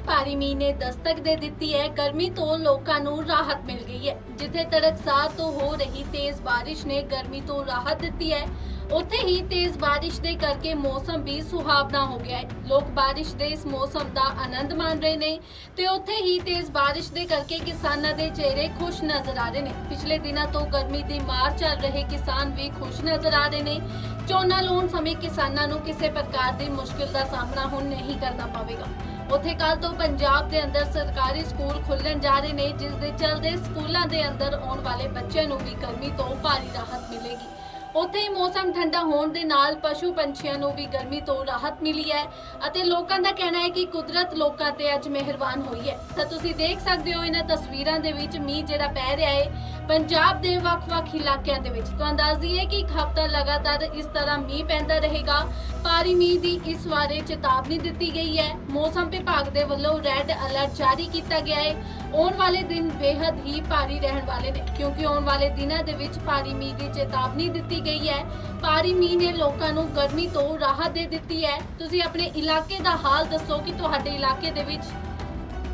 ਵਿੱਚ ਭਾਰੀ ਮੀਂਹ ਨੇ ਦਸਤਕ ਦੇ ਦਿੱਤੀ ਹੈ। ਗਰਮੀ ਤੋਂ ਲੋਕਾਂ ਨੂੰ ਰਾਹਤ ਮਿਲ ਗਈ ਹੈ। ਜਿੱਥੇ ਤੜਕਸਾਰ ਤੋਂ ਹੋ ਰਹੀ ਤੇਜ਼ ਬਾਰਿਸ਼ ਨੇ ਗਰਮੀ ਤੋਂ ਰਾਹਤ ਦਿੱਤੀ ਹੈ। ਉੱਥੇ ਹੀ ਤੇਜ਼ ਬਾਰਿਸ਼ ਦੇ ਕਰਕੇ ਮੌਸਮ ਵੀ ਸੁਹਾਵਣਾ ਹੋ ਗਿਆ ਹੈ। ਲੋਕ ਬਾਰਿਸ਼ ਦੇ ਇਸ ਮੌਸਮ ਦਾ ਆਨੰਦ ਮਾਣ ਰਹੇ ਨੇ ਤੇ ਉੱਥੇ ਹੀ ਤੇਜ਼ ਬਾਰਿਸ਼ ਦੇ ਕਰਕੇ ਕਿਸਾਨਾਂ ਦੇ ਚਿਹਰੇ ਖੁਸ਼ ਨਜ਼ਰ ਆ ਰਹੇ ਨੇ। ਪਿਛਲੇ ਦਿਨਾਂ ਤੋਂ ਗਰਮੀ ਦੀ ਮਾਰ ਚੱਲ ਰਹੇ ਕਿਸਾਨ ਵੀ ਖੁਸ਼ ਨਜ਼ਰ ਆ ਰਹੇ ਨੇ। ਝੋਨਾ ਲਾਉਣ ਸਮੇਂ ਕਿਸਾਨਾਂ ਨੂੰ ਕਿਸੇ ਪ੍ਰਕਾਰ ਦੀ ਮੁਸ਼ਕਿਲ ਦਾ ਸਾਹਮਣਾ ਹੁਣ ਨਹੀਂ ਕਰਨਾ ਪਵੇਗਾ। ਉੱਥੇ ਕੱਲ ਤੋਂ ਪੰਜਾਬ ਦੇ ਅੰਦਰ ਸਰਕਾਰੀ ਸਕੂਲ ਖੁੱਲਣ ਜਾ ਰਹੇ ਨੇ, ਜਿਸ ਦੇ ਚਲਦੇ ਸਕੂਲਾਂ ਦੇ ਅੰਦਰ ਆਉਣ ਵਾਲੇ ਬੱਚਿਆਂ ਨੂੰ ਵੀ ਗਰਮੀ ਤੋਂ ਭਾਰੀ ਰਾਹਤ ਮਿਲੇਗੀ। ਉੱਥੇ ਹੀ ਮੌਸਮ ਠੰਡਾ ਹੋਣ ਦੇ ਨਾਲ ਪਸ਼ੂ ਪੰਛੀਆਂ ਨੂੰ ਵੀ ਗਰਮੀ ਤੋਂ ਰਾਹਤ ਮਿਲੀ ਹੈ ਅਤੇ ਲੋਕਾਂ ਦਾ ਕਹਿਣਾ ਹੈ ਕਿ ਕੁਦਰਤ ਲੋਕਾਂ ਤੇ ਅੱਜ ਮਿਹਰਬਾਨ ਹੋਈ ਹੈ। ਤਾਂ ਤੁਸੀਂ ਦੇਖ ਸਕਦੇ ਹੋ, ਇਹਨਾਂ ਤਸਵੀਰਾਂ ਦੇ ਵਿੱਚ ਮੀਂਹ ਜਿਹੜਾ ਪੈ ਰਿਹਾ ਹੈ ਪੰਜਾਬ ਦੇ ਵੱਖ-ਵੱਖ ਇਲਾਕਿਆਂ ਦੇ ਵਿੱਚ ਤੁਹਾਨੂੰ ਦੱਸ ਦਈਏ ਕਿ ਇੱਕ ਹਫ਼ਤਾ ਲਗਾਤਾਰ ਇਸ ਤਰ੍ਹਾਂ ਮੀਂਹ ਪੈਂਦਾ ਰਹੇਗਾ। ਭਾਰੀ ਮੀਂਹ ਦੀ ਇਸ ਬਾਰੇ ਚੇਤਾਵਨੀ ਦਿੱਤੀ ਗਈ ਹੈ। ਮੌਸਮ ਵਿਭਾਗ ਦੇ ਵੱਲੋਂ ਰੈੱਡ ਅਲਰਟ ਜਾਰੀ ਕੀਤਾ ਗਿਆ ਹੈ। ਆਉਣ ਵਾਲੇ ਦਿਨ ਬੇहद ਹੀ ਭਾਰੀ ਰਹਿਣ ਵਾਲੇ ਨੇ, ਕਿਉਂਕਿ ਆਉਣ ਵਾਲੇ ਦਿਨਾਂ ਦੇ ਵਿੱਚ ਭਾਰੀ ਮੀਂਹ ਦੀ ਚੇਤਾਵਨੀ ਦਿੱਤੀ ਗਈ ਹੈ। ਭਾਰੀ ਮੀਂਹ ਨੇ ਲੋਕਾਂ ਨੂੰ ਗਰਮੀ ਤੋਂ ਰਾਹਤ ਦੇ ਦਿੱਤੀ ਹੈ। ਤੁਸੀਂ ਆਪਣੇ ਇਲਾਕੇ ਦਾ ਹਾਲ ਦੱਸੋ ਕਿ ਤੁਹਾਡੇ ਇਲਾਕੇ ਦੇ ਵਿੱਚ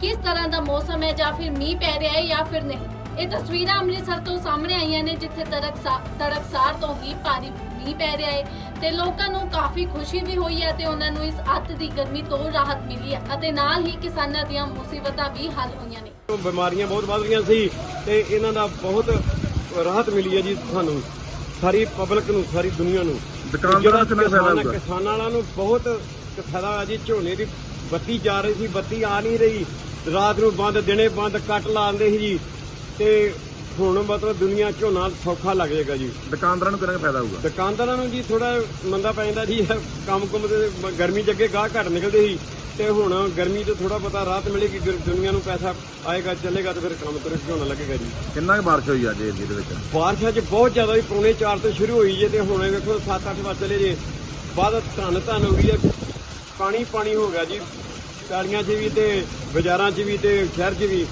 ਕਿਸ ਤਰ੍ਹਾਂ ਦਾ ਮੌਸਮ ਹੈ ਜਾਂ ਫਿਰ ਮੀਂਹ ਪੈ ਰਿਹਾ ਹੈ ਜਾਂ ਫਿਰ ਨਹੀਂ। ਇਹ ਤਸਵੀਰਾਂ ਅੰਮ੍ਰਿਤਸਰ ਤੋਂ ਸਾਹਮਣੇ ਆਈਆਂ ਨੇ ਜਿੱਥੇ ਤੜਕਸਾ ਤੜਕਸਾਰ ਤੋਂ ਹੀ ਭਾਰੀ ਮੀਂਹ ਪੈ ਰਿਹਾ ਹੈ ਤੇ ਲੋਕਾਂ ਨੂੰ ਕਾਫੀ ਖੁਸ਼ੀ ਵੀ ਹੋਈ ਹੈ ਤੇ ਉਹਨਾਂ ਨੂੰ ਇਸ ਅੱਤ ਦੀ ਗਰਮੀ ਤੋਂ ਰਾਹਤ ਮਿਲੀ ਹੈ ਅਤੇ ਨਾਲ ਹੀ ਕਿਸਾਨਾਂ ਦੀਆਂ ਮੁਸੀਬਤਾਂ ਵੀ ਹੱਲ ਹੋਈਆਂ ਨੇ। ਬਿਮਾਰੀਆਂ ਬਹੁਤ ਵੱਧ ਰਹੀਆਂ ਸੀ ਤੇ ਇਹਨਾਂ ਦਾ ਬਹੁਤ ਰਾਹਤ ਮਿਲੀ ਹੈ ਜੀ ਸਾਨੂੰ ਸਾਰੀ ਪਬਲਿਕ ਨੂੰ ਸਾਰੀ ਦੁਨੀਆ ਨੂੰ। ਦੁਕਾਨਦਾਰਾਂ ਨੂੰ ਫਾਇਦਾ ਕਿਸਾਨ- ਹੋਊਗਾ? ਕਿਸਾਨਾਂ ਵਾਲਿਆਂ ਨੂੰ ਬਹੁਤ ਫਾਇਦਾ ਹੋਇਆ ਜੀ ਝੋਨੇ ਦੀ ਬੱਤੀ ਜਾ ਰਹੀ ਸੀ ਬੱਤੀ ਆ ਨਹੀਂ ਰਹੀ। ਰਾਤ ਨੂੰ ਬੰਦ ਦਿਨੇ ਬੰਦ ਕੱਟ ਲਾਉਂਦੇ ਸੀ ਜੀ। ਤੇ ਹੁਣ ਮਤਲਬ ਦੁਨੀਆ ਝੋਨਾ ਸੌਖਾ ਲੱਗ ਜਾਏਗਾ ਜੀ। ਦੁਕਾਨਦਾਰਾਂ ਨੂੰ ਕਿੰਨਾ ਫਾਇਦਾ ਹੋਊਗਾ? ਦੁਕਾਨਦਾਰਾਂ ਨੂੰ ਜੀ ਥੋੜਾ ਮੰਦਾ ਪੈ ਜਾਂਦਾ ਜੀ ਕੰਮ ਕੁੰਮ ਤੇ ਗਰਮੀ ਚ ਅੱਗੇ ਗਾਹ ਘੱਟ ਨਿਕਲਦੇ ਸੀ ਤੇ ਹੁਣ ਗਰਮੀ ਤੋਂ ਥੋੜਾ ਪਤਾ ਰਾਹਤ ਮਿਲੇਗੀ ਦੁਨੀਆ ਨੂੰ ਪੈਸਾ ਆਏਗਾ ਚੱਲੇਗਾ ਤੇ ਫਿਰ ਕੰਮ ਤੁਰੇ ਝੋਨਾ ਲੱਗੇਗਾ ਜੀ। ਕਿੰਨਾ ਕੁ ਬਾਰਿਸ਼ ਹੋਈ ਅੱਜ ਏਰੀਏ ਦੇ ਵਿੱਚ? ਬਾਰਿਸ਼ਾਂ 'ਚ ਬਹੁਤ ਜ਼ਿਆਦਾ ਹੀ ਪੌਣੇ 4 ਤੋਂ ਸ਼ੁਰੂ ਹੋਈ ਜੇ ਤੇ ਹੁਣ ਵੇਖੋ 7-8 ਵਜੇ ਚਲੇ ਜੇ। ਬਾਅਦ ਧੰਨ ਧੰਨ ਹੋ ਗਈ ਹੈ ਪਾਣੀ ਪਾਣੀ ਹੋ ਗਿਆ ਜੀ। ਕਾਲੀਆਂ 'ਚ ਵੀ ਤੇ ਬਾਜ਼ਾਰਾਂ 'ਚ ਵੀ ਤੇ ਸ਼ਹਿਰ 'ਚ ਵੀ।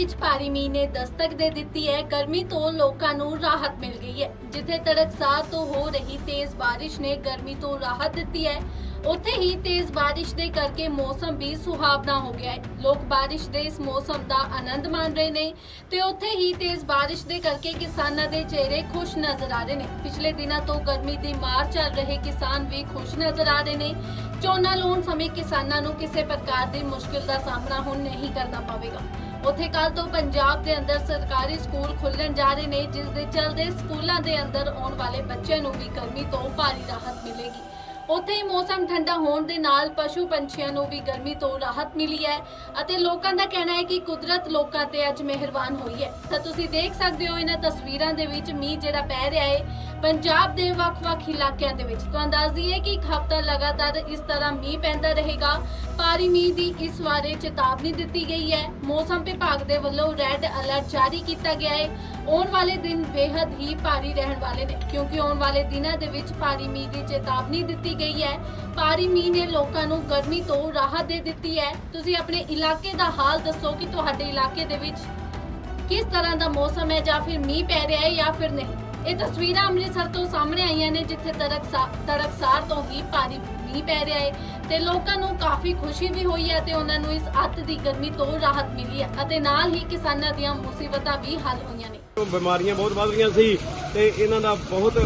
ਵਿੱਚ ਭਾਰੀ ਮੀਂਹ ਨੇ ਦਸਤਕ ਦੇ ਦਿੱਤੀ ਹੈ। ਗਰਮੀ ਤੋਂ ਲੋਕਾਂ ਨੂੰ ਰਾਹਤ ਮਿਲ ਗਈ ਹੈ। ਜਿੱਥੇ ਤੜਕਸਾਰ ਤੋਂ ਹੋ ਰਹੀ ਤੇਜ਼ ਬਾਰਿਸ਼ ਨੇ ਗਰਮੀ ਤੋਂ ਰਾਹਤ ਦਿੱਤੀ ਹੈ। ਉੱਥੇ ਹੀ ਤੇਜ਼ ਬਾਰਿਸ਼ ਦੇ ਕਰਕੇ ਮੌਸਮ ਵੀ ਸੁਹਾਵਣਾ ਹੋ ਗਿਆ ਹੈ। ਲੋਕ ਬਾਰਿਸ਼ ਦੇ ਇਸ ਮੌਸਮ ਦਾ ਆਨੰਦ ਮਾਣ ਰਹੇ ਨੇ ਤੇ ਉੱਥੇ ਹੀ ਤੇਜ਼ ਬਾਰਿਸ਼ ਦੇ ਕਰਕੇ ਕਿਸਾਨਾਂ ਦੇ ਚਿਹਰੇ ਖੁਸ਼ ਨਜ਼ਰ ਆ ਰਹੇ ਨੇ। ਪਿਛਲੇ ਦਿਨਾਂ ਤੋਂ ਗਰਮੀ ਦੀ ਮਾਰ ਚੱਲ ਰਹੇ ਕਿਸਾਨ ਵੀ ਖੁਸ਼ ਨਜ਼ਰ ਆ ਰਹੇ ਨੇ। ਝੋਨਾ ਲਾਉਣ ਸਮੇਂ ਕਿਸਾਨਾਂ ਨੂੰ ਕਿਸੇ ਪ੍ਰਕਾਰ ਦੀ ਮੁਸ਼ਕਿਲ ਦਾ ਸਾਹਮਣਾ ਹੁਣ ਨਹੀਂ ਕਰਨਾ ਪਵੇਗਾ। ਉੱਥੇ ਕੱਲ ਤੋਂ ਪੰਜਾਬ ਦੇ ਅੰਦਰ ਸਰਕਾਰੀ ਸਕੂਲ ਖੁੱਲਣ ਜਾ ਰਹੇ ਨੇ, ਜਿਸ ਦੇ ਚਲਦੇ ਸਕੂਲਾਂ ਦੇ ਅੰਦਰ ਆਉਣ ਵਾਲੇ ਬੱਚਿਆਂ ਨੂੰ ਵੀ ਗਰਮੀ ਤੋਂ ਭਾਰੀ ਰਾਹਤ ਮਿਲੇਗੀ। ਉੱਥੇ ਹੀ ਮੌਸਮ ਠੰਡਾ ਹੋਣ ਦੇ ਨਾਲ ਪਸ਼ੂ ਪੰਛੀਆਂ ਨੂੰ ਵੀ ਗਰਮੀ ਤੋਂ ਰਾਹਤ ਮਿਲੀ ਹੈ ਅਤੇ ਲੋਕਾਂ ਦਾ ਕਹਿਣਾ ਹੈ ਕਿ ਕੁਦਰਤ ਲੋਕਾਂ ਤੇ ਅੱਜ ਮਿਹਰਬਾਨ ਹੋਈ ਹੈ। ਤਾਂ ਤੁਸੀਂ ਦੇਖ ਸਕਦੇ ਹੋ ਇਹਨਾਂ ਤਸਵੀਰਾਂ ਦੇ ਵਿੱਚ ਮੀਂਹ ਜਿਹੜਾ ਪੈ ਰਿਹਾ ਹੈ ਪੰਜਾਬ ਦੇ ਵੱਖ-ਵੱਖ ਇਲਾਕਿਆਂ ਦੇ ਵਿੱਚ ਤੁਹਾਨੂੰ ਦੱਸ ਦਈਏ ਕਿ ਇੱਕ ਹਫ਼ਤਾ ਲਗਾਤਾਰ ਇਸ ਤਰ੍ਹਾਂ ਮੀਂਹ ਪੈਂਦਾ ਰਹੇਗਾ। ਭਾਰੀ ਮੀਂਹ ਦੀ ਇਸ ਬਾਰੇ ਚੇਤਾਵਨੀ ਦਿੱਤੀ ਗਈ ਹੈ। ਮੌਸਮ ਵਿਭਾਗ ਦੇ ਵੱਲੋਂ ਰੈੱਡ ਅਲਰਟ ਜਾਰੀ ਕੀਤਾ ਗਿਆ ਹੈ। ਆਉਣ ਵਾਲੇ ਦਿਨ ਬੇहद ਹੀ ਭਾਰੀ ਰਹਿਣ ਵਾਲੇ ਨੇ, ਕਿਉਂਕਿ ਆਉਣ ਵਾਲੇ ਦਿਨਾਂ ਦੇ ਵਿੱਚ ਭਾਰੀ ਮੀਂਹ ਦੀ ਚੇਤਾਵਨੀ ਦਿੱਤੀ ਗਈ ਹੈ। ਭਾਰੀ ਮੀਂਹ ਨੇ ਲੋਕਾਂ ਨੂੰ ਗਰਮੀ ਤੋਂ ਰਾਹਤ ਦੇ ਦਿੱਤੀ ਹੈ। ਤੁਸੀਂ ਆਪਣੇ ਇਲਾਕੇ ਦਾ ਹਾਲ ਦੱਸੋ ਕਿ ਤੁਹਾਡੇ ਇਲਾਕੇ ਦੇ ਵਿੱਚ ਕਿਸ ਤਰ੍ਹਾਂ ਦਾ ਮੌਸਮ ਹੈ ਜਾਂ ਫਿਰ ਮੀਂਹ ਪੈ ਰਿਹਾ ਹੈ ਜਾਂ ਫਿਰ ਨਹੀਂ? ਇਹ ਤਸਵੀਰਾਂ ਅੰਮ੍ਰਿਤਸਰ ਤੋਂ ਸਾਹਮਣੇ ਆਈਆਂ ਨੇ ਜਿੱਥੇ ਤੜਕਸਾ ਤੜਕਸਾਰ ਤੋਂ ਹੀ ਭਾਰੀ ਮੀਂਹ ਪੈ ਰਿਹਾ ਹੈ ਤੇ ਲੋਕਾਂ ਨੂੰ ਕਾਫੀ ਖੁਸ਼ੀ ਵੀ ਹੋਈ ਹੈ ਤੇ ਉਹਨਾਂ ਨੂੰ ਇਸ ਅੱਤ ਦੀ ਗਰਮੀ ਤੋਂ ਰਾਹਤ ਮਿਲੀ ਹੈ ਅਤੇ ਨਾਲ ਹੀ ਕਿਸਾਨਾਂ ਦੀਆਂ ਮੁਸੀਬਤਾਂ ਵੀ ਹੱਲ ਹੋਈਆਂ ਨੇ। ਬਿਮਾਰੀਆਂ ਬਹੁਤ ਵੱਧ ਰਹੀਆਂ ਸੀ ਤੇ ਇਹਨਾਂ ਦਾ ਬਹੁਤ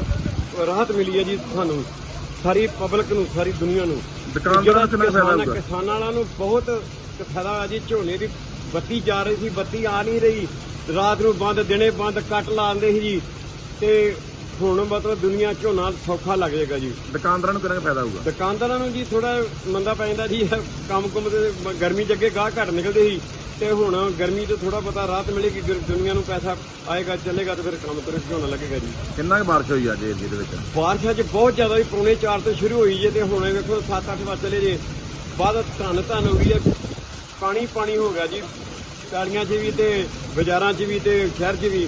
ਰਾਹਤ ਮਿਲੀ ਹੈ ਜੀ ਸਾਨੂੰ ਸਾਰੀ ਪਬਲਿਕ ਨੂੰ ਸਾਰੀ ਦੁਨੀਆ ਨੂੰ। ਦੁਕਾਨਦਾਰਾਂ ਨੂੰ ਕਿੰਨਾ ਕੁ ਫਾਇਦਾ ਕਿਸਾਨ- ਵਾਲਿਆਂ ਨੂੰ ਬਹੁਤ ਫਾਇਦਾ ਹੋਇਆ ਜੀ ਝੋਨੇ ਦੀ ਬੱਤੀ ਜਾ ਰਹੀ ਸੀ ਬੱਤੀ ਆ ਨਹੀਂ ਰਹੀ। ਰਾਤ ਨੂੰ ਬੰਦ ਦਿਨੇ ਬੰਦ ਕੱਟ ਲਾਉਂਦੇ ਸੀ ਜੀ। ਤੇ ਹੁਣ ਮਤਲਬ ਦੁਨੀਆ ਝੋਨਾ ਸੌਖਾ ਲੱਗ ਜਾਏਗਾ ਜੀ। ਦੁਕਾਨਦਾਰਾਂ ਨੂੰ ਕਿੰਨਾ ਕੁ ਫਾਇਦਾ ਹੋਊਗਾ? ਦੁਕਾਨਦਾਰਾਂ ਨੂੰ ਜੀ ਥੋੜਾ ਮੰਦਾ ਪੈ ਜਾਂਦਾ ਜੀ। ਕੰਮ ਕੁੰਮ ਤੇ ਗਰਮੀ ਚ ਅੱਗੇ ਗਾਹ ਘੱਟ ਨਿਕਲਦੇ ਸੀ ਤੇ ਹੁਣ ਗਰਮੀ ਤੋਂ ਥੋੜਾ ਪਤਾ ਰਾਹਤ ਮਿਲੇਗੀ ਫਿਰ ਦੁਨੀਆ ਨੂੰ ਪੈਸਾ ਆਏਗਾ ਚੱਲੇਗਾ ਤੇ ਫਿਰ ਕੰਮ ਤੁਰੇ ਝੋਨਾ ਲੱਗੇਗਾ ਜੀ। ਕਿੰਨਾ ਕੁ ਬਾਰਿਸ਼ ਹੋਈ ਅੱਜ ਏਰੀਏ ਦੇ ਵਿੱਚ? ਬਾਰਿਸ਼ਾਂ 'ਚ ਬਹੁਤ ਜ਼ਿਆਦਾ ਹੀ ਪੌਣੇ 4 ਤੋਂ ਸ਼ੁਰੂ ਹੋਈ ਜੇ ਤੇ ਹੁਣ ਵੇਖੋ 7-8 ਵਜੇ ਚਲੇ ਜੇ। ਬਾਅਦ ਧੰਨ ਧੰਨ ਹੋ ਗਈ ਹੈ ਪਾਣੀ ਪਾਣੀ ਹੋ ਗਿਆ ਜੀ। ਕਾਲੀਆਂ 'ਚ ਵੀ ਤੇ ਬਾਜ਼ਾਰਾਂ 'ਚ ਵੀ ਤੇ ਸ਼ਹਿਰ 'ਚ ਵੀ।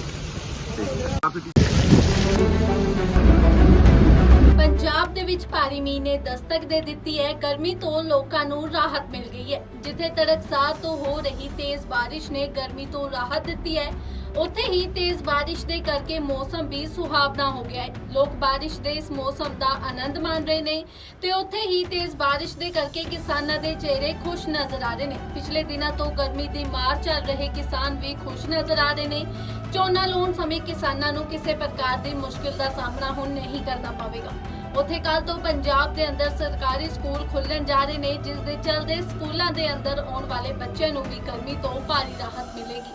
ਵਿੱਚ ਭਾਰੀ ਮੀਂਹ ਨੇ ਦਸਤਕ ਦੇ ਦਿੱਤੀ ਹੈ। ਗਰਮੀ ਤੋਂ ਲੋਕਾਂ ਨੂੰ ਰਾਹਤ ਮਿਲ ਗਈ ਹੈ। ਜਿੱਥੇ ਤੜਕਸਾਰ ਤੋਂ ਹੋ ਰਹੀ ਤੇਜ਼ ਬਾਰਿਸ਼ ਨੇ ਗਰਮੀ ਤੋਂ ਰਾਹਤ ਦਿੱਤੀ ਹੈ। ਉੱਥੇ ਹੀ ਤੇਜ਼ ਬਾਰਿਸ਼ ਦੇ ਕਰਕੇ ਮੌਸਮ ਵੀ ਸੁਹਾਵਣਾ ਹੋ ਗਿਆ ਹੈ। ਲੋਕ ਬਾਰਿਸ਼ ਦੇ ਇਸ ਮੌਸਮ ਦਾ ਆਨੰਦ ਮਾਣ ਰਹੇ ਨੇ ਤੇ ਉੱਥੇ ਹੀ ਤੇਜ਼ ਬਾਰਿਸ਼ ਦੇ ਕਰਕੇ ਕਿਸਾਨਾਂ ਦੇ ਚਿਹਰੇ ਖੁਸ਼ ਨਜ਼ਰ ਆ ਰਹੇ ਨੇ। ਪਿਛਲੇ ਦਿਨਾਂ ਤੋਂ ਗਰਮੀ ਦੀ ਮਾਰ ਚੱਲ ਰਹੇ ਕਿਸਾਨ ਵੀ ਖੁਸ਼ ਨਜ਼ਰ ਆ ਰਹੇ ਨੇ। ਝੋਨਾ ਲਾਉਣ ਸਮੇਂ ਕਿਸਾਨਾਂ ਨੂੰ ਕਿਸੇ ਪ੍ਰਕਾਰ ਦੀ ਮੁਸ਼ਕਿਲ ਦਾ ਸਾਹਮਣਾ ਹੁਣ ਨਹੀਂ ਕਰਨਾ ਪਵੇਗਾ। ਉੱਥੇ ਕੱਲ ਤੋਂ ਪੰਜਾਬ ਦੇ ਅੰਦਰ ਸਰਕਾਰੀ ਸਕੂਲ ਖੁੱਲਣ ਜਾ ਰਹੇ ਨੇ, ਜਿਸ ਦੇ ਚਲਦੇ ਸਕੂਲਾਂ ਦੇ ਅੰਦਰ ਆਉਣ ਵਾਲੇ ਬੱਚਿਆਂ ਨੂੰ ਵੀ ਗਰਮੀ ਤੋਂ ਭਾਰੀ ਰਾਹਤ ਮਿਲੇਗੀ।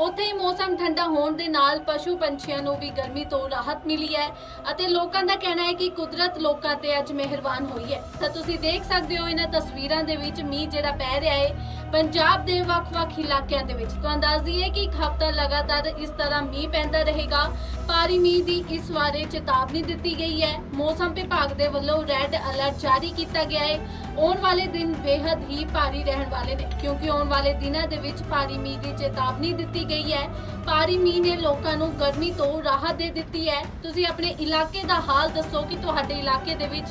ਉੱਥੇ ਹੀ ਮੌਸਮ ਠੰਡਾ ਹੋਣ ਦੇ ਨਾਲ ਪਸ਼ੂ ਪੰਛੀਆਂ ਨੂੰ ਵੀ ਗਰਮੀ ਤੋਂ ਰਾਹਤ ਮਿਲੀ ਹੈ ਅਤੇ ਲੋਕਾਂ ਦਾ ਕਹਿਣਾ ਹੈ ਕਿ ਕੁਦਰਤ ਲੋਕਾਂ ਤੇ ਅੱਜ ਮਿਹਰਬਾਨ ਹੋਈ ਹੈ। ਤਾਂ ਤੁਸੀਂ ਦੇਖ ਸਕਦੇ ਹੋ, ਇਹਨਾਂ ਤਸਵੀਰਾਂ ਦੇ ਵਿੱਚ ਮੀਂਹ ਜਿਹੜਾ ਪੈ ਰਿਹਾ ਹੈ ਪੰਜਾਬ ਦੇ ਵੱਖ-ਵੱਖ ਇਲਾਕਿਆਂ ਦੇ ਵਿੱਚ ਤੁਹਾਨੂੰ ਦੱਸ ਦਈਏ ਕਿ ਇੱਕ ਹਫ਼ਤਾ ਲਗਾਤਾਰ ਇਸ ਤਰ੍ਹਾਂ ਮੀਂਹ ਪੈਂਦਾ ਰਹੇਗਾ। ਭਾਰੀ ਮੀਂਹ ਦੀ ਇਸ ਬਾਰੇ ਚੇਤਾਵਨੀ ਦਿੱਤੀ ਗਈ ਹੈ। ਮੌਸਮ ਵਿਭਾਗ ਦੇ ਵੱਲੋਂ ਰੈੱਡ ਅਲਰਟ ਜਾਰੀ ਕੀਤਾ ਗਿਆ ਹੈ। ਆਉਣ ਵਾਲੇ ਦਿਨ ਬੇहद ਹੀ ਭਾਰੀ ਰਹਿਣ ਵਾਲੇ ਨੇ, ਕਿਉਂਕਿ ਆਉਣ ਵਾਲੇ ਦਿਨਾਂ ਦੇ ਵਿੱਚ ਭਾਰੀ ਮੀਂਹ ਦੀ ਚੇਤਾਵਨੀ ਦਿੱਤੀ ਗਈ ਹੈ। ਭਾਰੀ ਮੀਂਹ ਨੇ ਲੋਕਾਂ ਨੂੰ ਗਰਮੀ ਤੋਂ ਰਾਹਤ ਦੇ ਦਿੱਤੀ ਹੈ। ਤੁਸੀਂ ਆਪਣੇ ਇਲਾਕੇ ਦਾ ਹਾਲ ਦੱਸੋ ਕਿ ਤੁਹਾਡੇ ਇਲਾਕੇ ਦੇ ਵਿੱਚ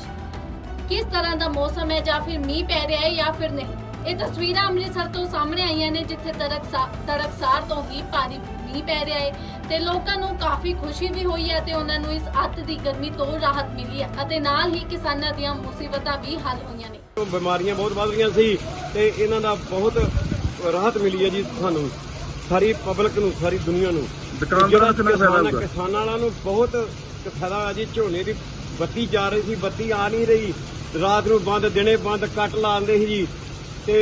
ਕਿਸ ਤਰ੍ਹਾਂ ਦਾ ਮੌਸਮ ਹੈ ਜਾਂ ਫਿਰ ਮੀਂਹ ਪੈ ਰਿਹਾ ਹੈ ਜਾਂ ਫਿਰ ਨਹੀਂ। ਇਹ ਤਸਵੀਰਾਂ ਅੰਮ੍ਰਿਤਸਰ ਤੋਂ ਸਾਹਮਣੇ ਆਈਆਂ ਨੇ ਜਿੱਥੇ ਤੜਕਸਾ ਤੜਕਸਾਰ ਤੋਂ ਹੀ ਭਾਰੀ ਮੀਂਹ ਪੈ ਰਿਹਾ ਹੈ ਤੇ ਲੋਕਾਂ ਨੂੰ ਕਾਫੀ ਖੁਸ਼ੀ ਵੀ ਹੋਈ ਹੈ ਤੇ ਉਹਨਾਂ ਨੂੰ ਇਸ ਅੱਤ ਦੀ ਗਰਮੀ ਤੋਂ ਰਾਹਤ ਮਿਲੀ ਹੈ ਅਤੇ ਨਾਲ ਹੀ ਕਿਸਾਨਾਂ ਦੀਆਂ ਮੁਸੀਬਤਾਂ ਵੀ ਹੱਲ ਹੋਈਆਂ ਨੇ। ਬਿਮਾਰੀਆਂ ਬਹੁਤ ਵੱਧ ਰਹੀਆਂ ਸੀ ਤੇ ਇਹਨਾਂ ਦਾ ਬਹੁਤ ਰਾਹਤ ਮਿਲੀ ਹੈ ਜੀ ਸਾਨੂੰ ਸਾਰੀ ਪਬਲਿਕ ਨੂੰ ਸਾਰੀ ਦੁਨੀਆ ਨੂੰ। ਦੁਕਾਨਦਾਰਾਂ ਕਿੰਨਾ ਫਾਇਦਾ ਕਿਸਾਨਾਂ- ਹੋਊਗਾ? ਕਿਸਾਨਾਂ ਵਾਲਿਆਂ ਨੂੰ ਬਹੁਤ ਫਾਇਦਾ ਹੋਇਆ ਜੀ ਝੋਨੇ ਦੀ ਬੱਤੀ ਜਾ ਰਹੀ ਸੀ ਬੱਤੀ ਆ ਨਹੀਂ ਰਹੀ। ਰਾਤ ਨੂੰ ਬੰਦ ਦਿਨੇ ਬੰਦ ਕੱਟ ਲਾਉਂਦੇ ਸੀ ਜੀ। ਤੇ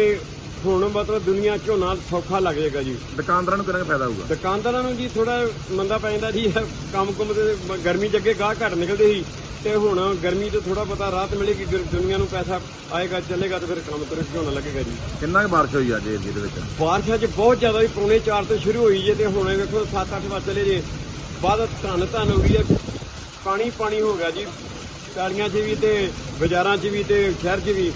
ਹੁਣ ਮਤਲਬ ਦੁਨੀਆ ਝੋਨਾ ਸੌਖਾ ਲੱਗ ਜਾਏਗਾ ਜੀ। ਦੁਕਾਨਦਾਰਾਂ ਨੂੰ ਕਿੰਨਾ ਕੁ ਫਾਇਦਾ ਹੋਊਗਾ? ਦੁਕਾਨਦਾਰਾਂ ਨੂੰ ਜੀ ਥੋੜਾ ਮੰਦਾ ਪੈ ਜਾਂਦਾ ਜੀ ਕੰਮ ਕੁੰਮ ਤੇ ਗਰਮੀ ਚ ਅੱਗੇ ਗਾਹ ਘੱਟ ਨਿਕਲਦੇ ਸੀ ਤੇ ਹੁਣ ਗਰਮੀ ਤੋਂ ਥੋੜਾ ਪਤਾ ਰਾਹਤ ਮਿਲੇਗੀ ਦੁਨੀਆ ਨੂੰ ਪੈਸਾ ਆਏਗਾ ਚੱਲੇਗਾ ਤੇ ਫਿਰ ਕੰਮ ਤੁਰੇ ਝੋਨਾ ਲੱਗੇਗਾ ਜੀ। ਕਿੰਨਾ ਕੁ ਬਾਰਿਸ਼ ਹੋਈ ਅੱਜ ਏਰੀਏ ਦੇ ਵਿੱਚ? ਬਾਰਿਸ਼ਾਂ 'ਚ ਬਹੁਤ ਜ਼ਿਆਦਾ ਹੀ ਪੌਣੇ 4 ਤੋਂ ਸ਼ੁਰੂ ਹੋਈ ਜੇ ਤੇ ਹੁਣ ਵੇਖੋ 7-8 ਵਜੇ ਚਲੇ ਜੇ। ਬਾਅਦ ਧੰਨ ਧੰਨ ਹੋ ਗਈ ਹੈ ਪਾਣੀ ਪਾਣੀ ਹੋ ਗਿਆ ਜੀ ਪੈਲੀਆਂ 'ਚ ਵੀ ਤੇ ਬਾਜ਼ਾਰਾਂ 'ਚ ਵੀ ਤੇ ਸ਼ਹਿਰ 'ਚ ਵੀ।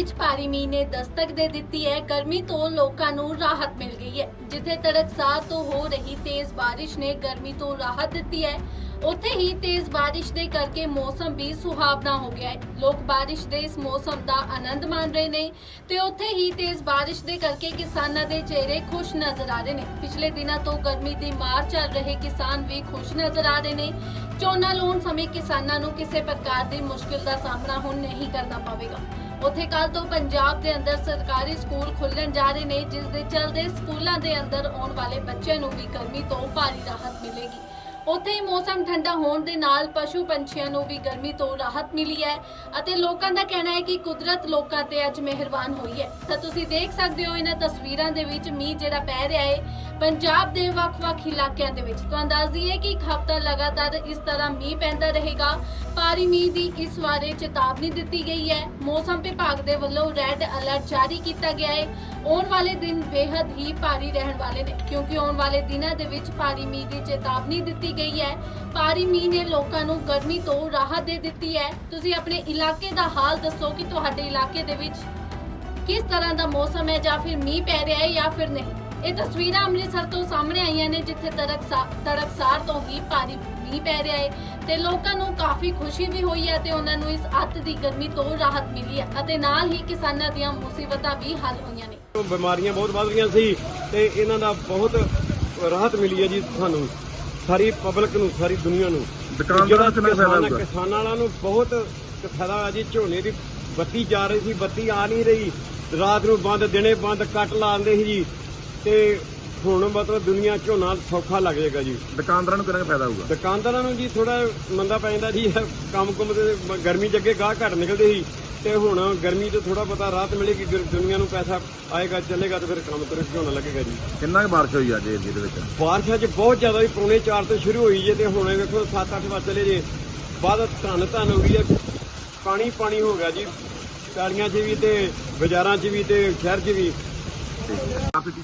ਵਿੱਚ ਭਾਰੀ ਮੀਂਹ ਨੇ ਦਸਤਕ ਦੇ ਦਿੱਤੀ ਹੈ। ਗਰਮੀ ਤੋਂ ਲੋਕਾਂ ਨੂੰ ਰਾਹਤ ਮਿਲ ਗਈ ਹੈ। ਜਿੱਥੇ ਤੜਕਸਾਰ ਤੋਂ ਹੋ ਰਹੀ ਤੇਜ਼ ਬਾਰਿਸ਼ ਨੇ ਗਰਮੀ ਤੋਂ ਰਾਹਤ ਦਿੱਤੀ ਹੈ। ਉੱਥੇ ਹੀ ਤੇਜ਼ ਬਾਰਿਸ਼ ਦੇ ਕਰਕੇ ਮੌਸਮ ਵੀ ਸੁਹਾਵਣਾ ਹੋ ਗਿਆ ਹੈ। ਲੋਕ ਬਾਰਿਸ਼ ਦੇ ਇਸ ਮੌਸਮ ਦਾ ਆਨੰਦ ਮਾਣ ਰਹੇ ਨੇ ਤੇ ਉੱਥੇ ਹੀ ਤੇਜ਼ ਬਾਰਿਸ਼ ਦੇ ਕਰਕੇ ਕਿਸਾਨਾਂ ਦੇ ਚਿਹਰੇ ਖੁਸ਼ ਨਜ਼ਰ ਆ ਰਹੇ ਨੇ। ਪਿਛਲੇ ਦਿਨਾਂ ਤੋਂ ਗਰਮੀ ਦੀ ਮਾਰ ਚੱਲ ਰਹੇ ਕਿਸਾਨ ਵੀ ਖੁਸ਼ ਨਜ਼ਰ ਆ ਰਹੇ ਨੇ। ਝੋਨਾ ਲਾਉਣ ਸਮੇਂ ਕਿਸਾਨਾਂ ਨੂੰ ਕਿਸੇ ਪ੍ਰਕਾਰ ਦੀ ਮੁਸ਼ਕਿਲ ਦਾ ਸਾਹਮਣਾ ਹੁਣ ਨਹੀਂ ਕਰਨਾ ਪਵੇਗਾ। ਉੱਥੇ ਕੱਲ ਤੋਂ ਪੰਜਾਬ ਦੇ ਅੰਦਰ ਸਰਕਾਰੀ ਸਕੂਲ ਖੁੱਲਣ ਜਾ ਰਹੇ ਨੇ, ਜਿਸ ਦੇ ਚਲਦੇ ਸਕੂਲਾਂ ਦੇ ਅੰਦਰ ਆਉਣ ਵਾਲੇ ਬੱਚਿਆਂ ਨੂੰ ਵੀ ਗਰਮੀ ਤੋਂ ਭਾਰੀ ਰਾਹਤ ਮਿਲੇਗੀ। ਉੱਥੇ ਹੀ ਮੌਸਮ ਠੰਡਾ ਹੋਣ ਦੇ ਨਾਲ ਪਸ਼ੂ ਪੰਛੀਆਂ ਨੂੰ ਵੀ ਗਰਮੀ ਤੋਂ ਰਾਹਤ ਮਿਲੀ ਹੈ ਅਤੇ ਲੋਕਾਂ ਦਾ ਕਹਿਣਾ ਹੈ ਕਿ ਕੁਦਰਤ ਲੋਕਾਂ ਤੇ ਅੱਜ ਮਿਹਰਬਾਨ ਹੋਈ ਹੈ। ਤਾਂ ਤੁਸੀਂ ਦੇਖ ਸਕਦੇ ਹੋ ਇਹਨਾਂ ਤਸਵੀਰਾਂ ਦੇ ਵਿੱਚ ਮੀਂਹ ਜਿਹੜਾ ਪੈ ਰਿਹਾ ਹੈ ਪੰਜਾਬ ਦੇ ਵੱਖ-ਵੱਖ ਇਲਾਕਿਆਂ ਦੇ ਵਿੱਚ ਤੁਹਾਨੂੰ ਦੱਸ ਦਈਏ ਕਿ ਇੱਕ ਹਫ਼ਤਾ ਲਗਾਤਾਰ ਇਸ ਤਰ੍ਹਾਂ ਮੀਂਹ ਪੈਂਦਾ ਰਹੇਗਾ। ਭਾਰੀ ਮੀਂਹ ਦੀ ਇਸ ਬਾਰੇ ਚੇਤਾਵਨੀ ਦਿੱਤੀ ਗਈ ਹੈ। ਮੌਸਮ ਵਿਭਾਗ ਦੇ ਵੱਲੋਂ ਰੈੱਡ ਅਲਰਟ ਜਾਰੀ ਕੀਤਾ ਗਿਆ ਹੈ। ਆਉਣ ਵਾਲੇ ਦਿਨ ਬੇहद ਹੀ ਭਾਰੀ ਰਹਿਣ ਵਾਲੇ ਨੇ, ਕਿਉਂਕਿ ਆਉਣ ਵਾਲੇ ਦਿਨਾਂ ਦੇ ਵਿੱਚ ਭਾਰੀ ਮੀਂਹ ਦੀ ਚੇਤਾਵਨੀ ਦਿੱਤੀ ਗਈ ਹੈ। ਭਾਰੀ ਮੀਂਹ ਨੇ ਲੋਕਾਂ ਨੂੰ ਗਰਮੀ ਤੋਂ ਰਾਹਤ ਦੇ ਦਿੱਤੀ ਹੈ। ਤੁਸੀਂ ਆਪਣੇ ਇਲਾਕੇ ਦਾ ਹਾਲ ਦੱਸੋ ਕਿ ਤੁਹਾਡੇ ਇਲਾਕੇ ਦੇ ਵਿੱਚ ਕਿਸ ਤਰ੍ਹਾਂ ਦਾ ਮੌਸਮ ਹੈ ਜਾਂ ਫਿਰ ਮੀਂਹ ਪੈ ਰਿਹਾ ਹੈ ਜਾਂ ਫਿਰ ਨਹੀਂ? ਇਹ ਤਸਵੀਰਾਂ ਅੰਮ੍ਰਿਤਸਰ ਤੋਂ ਸਾਹਮਣੇ ਆਈਆਂ ਨੇ ਜਿੱਥੇ ਤੜਕਸਾ ਤੜਕਸਾਰ ਤੋਂ ਹੀ ਭਾਰੀ ਮੀਂਹ ਪੈ ਰਿਹਾ ਹੈ ਤੇ ਲੋਕਾਂ ਨੂੰ ਕਾਫੀ ਖੁਸ਼ੀ ਵੀ ਹੋਈ ਹੈ ਤੇ ਉਹਨਾਂ ਨੂੰ ਇਸ ਅੱਤ ਦੀ ਗਰਮੀ ਤੋਂ ਰਾਹਤ ਮਿਲੀ ਹੈ ਅਤੇ ਨਾਲ ਹੀ ਕਿਸਾਨਾਂ ਦੀਆਂ ਮੁਸੀਬਤਾਂ ਵੀ ਹੱਲ ਹੋਈਆਂ ਨੇ। ਬਿਮਾਰੀਆਂ ਬਹੁਤ ਵੱਧ ਰਹੀਆਂ ਸੀ ਤੇ ਇਹਨਾਂ ਦਾ ਬਹੁਤ ਰਾਹਤ ਮਿਲੀ ਹੈ ਜੀ ਸਾਨੂੰ ਸਾਰੀ ਪਬਲਿਕ ਨੂੰ ਸਾਰੀ ਦੁਨੀਆ ਨੂੰ। ਦੁਕਾਨਦਾਰਾਂ ਫਾਇਦਾ ਕਿਸਾਨਾਂ- ਹੋਊਗਾ? ਕਿਸਾਨਾਂ ਵਾਲਿਆਂ ਨੂੰ ਬਹੁਤ ਫਾਇਦਾ ਹੋਇਆ ਜੀ ਝੋਨੇ ਦੀ ਬੱਤੀ ਜਾ ਰਹੀ ਸੀ ਬੱਤੀ ਆ ਨਹੀਂ ਰਹੀ। ਰਾਤ ਨੂੰ ਬੰਦ ਦਿਨੇ ਬੰਦ ਕੱਟ ਲਾਉਂਦੇ ਸੀ ਜੀ। ਤੇ ਹੁਣ ਮਤਲਬ ਦੁਨੀਆ ਝੋਨਾ ਸੌਖਾ ਲੱਗ ਜਾਏਗਾ ਜੀ। ਦੁਕਾਨਦਾਰਾਂ ਨੂੰ ਕਿੰਨਾ ਕੁ ਫਾਇਦਾ ਹੋਊਗਾ? ਦੁਕਾਨਦਾਰਾਂ ਨੂੰ ਜੀ ਥੋੜਾ ਮੰਦਾ ਪੈ ਜਾਂਦਾ ਜੀ ਕੰਮ ਕੁੰਮ ਤੇ ਗਰਮੀ ਚ ਅੱਗੇ ਗਾਹ ਘੱਟ ਨਿਕਲਦੇ ਸੀ ਤੇ ਹੁਣ ਗਰਮੀ ਤੋਂ ਥੋੜਾ ਪਤਾ ਰਾਹਤ ਮਿਲੇਗੀ ਦੁ- ਦੁਨੀਆ ਨੂੰ ਪੈਸਾ ਆਏਗਾ ਚੱਲੇਗਾ ਤੇ ਫਿਰ ਕੰਮ ਤੁਰੇ ਝੋਨਾ ਲੱਗੇਗਾ ਜੀ। ਕਿੰਨਾ ਕੁ ਬਾਰਿਸ਼ ਹੋਈ ਅੱਜ ਏਰੀਏ ਦੇ ਵਿੱਚ? ਬਾਰਿਸ਼ਾਂ 'ਚ ਬਹੁਤ ਜ਼ਿਆਦਾ ਹੀ ਪੌਣੇ 4 ਤੋਂ ਸ਼ੁਰੂ ਹੋਈ ਜੇ ਤੇ ਹੁਣ ਵੇਖੋ 7-8 ਵਜੇ ਚਲੇ ਜੇ। ਬਾਅਦ ਧੰਨ ਧੰਨ ਹੋ ਗਈ ਹੈ ਪਾਣੀ ਪਾਣੀ ਹੋ ਗਿਆ ਜੀ ਪੈਲੀਆਂ 'ਚ ਵੀ ਤੇ ਬਾਜ਼ਾਰਾਂ 'ਚ ਵੀ ਤੇ ਸ਼ਹਿਰ 'ਚ ਵੀ।